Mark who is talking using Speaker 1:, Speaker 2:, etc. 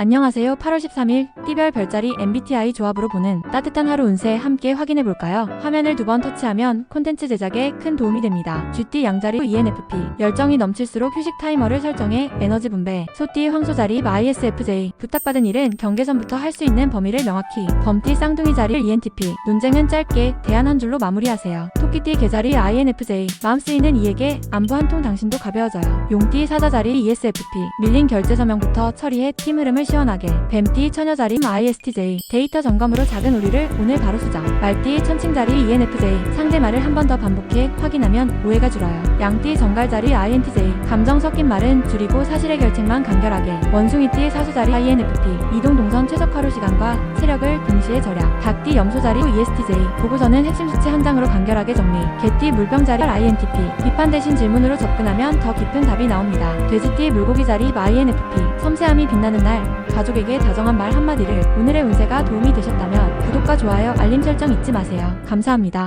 Speaker 1: 안녕하세요. 8월 13일 띠별 별자리 MBTI 조합으로 보는 따뜻한 하루 운세 함께 확인해 볼까요? 화면을 두 번 터치하면 콘텐츠 제작에 큰 도움이 됩니다. 쥐띠 양자리 ENFP 열정이 넘칠수록 휴식 타이머를 설정해 에너지 분배 소띠 황소자리 ISFJ 부탁받은 일은 경계선부터 할 수 있는 범위를 명확히 범띠 쌍둥이 자리 ENTP 논쟁은 짧게 대안 한 줄로 마무리하세요. 토끼띠 개자리 INFJ 마음 쓰이는 이에게 안부 한 통 당신도 가벼워져요. 용띠 사자자리 ESFP 밀린 결제 서명부터 처리해 팀 흐름을 시원하게. 뱀띠 처녀자리 ISTJ 데이터 점검으로 작은 오류를 오늘 바로 수정 말띠 천칭자리 ENFJ 상대 말을 한 번 더 반복해 확인하면 오해가 줄어요. 양띠 정갈자리 INTJ 감정 섞인 말은 줄이고 사실의 결책만 간결하게. 원숭이띠 사수자리 INFP 이동 동선 최적화로 시간과 체력을 동시에 절약. 닭띠 염소자리 ESTJ 보고서는 핵심 수치 한 장으로 간결하게 정리 개띠 물병 자리 INTP 비판 대신 질문으로 접근하면 더 깊은 답이 나옵니다. 돼지띠 물고기 자리 INFP 섬세함이 빛나는 날 가족에게 다정한 말 한마디를 오늘의 운세가 도움이 되셨다면 구독과 좋아요 알림 설정 잊지 마세요. 감사합니다